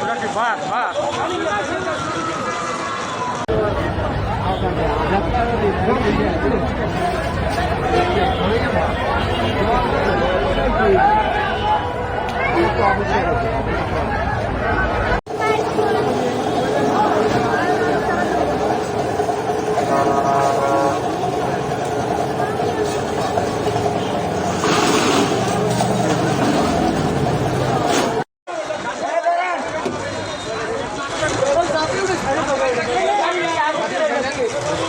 ওটা কি বাঘ বাঘ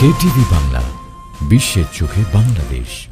কেটিভি বাংলা বিশ্বের চোখে বাংলাদেশ।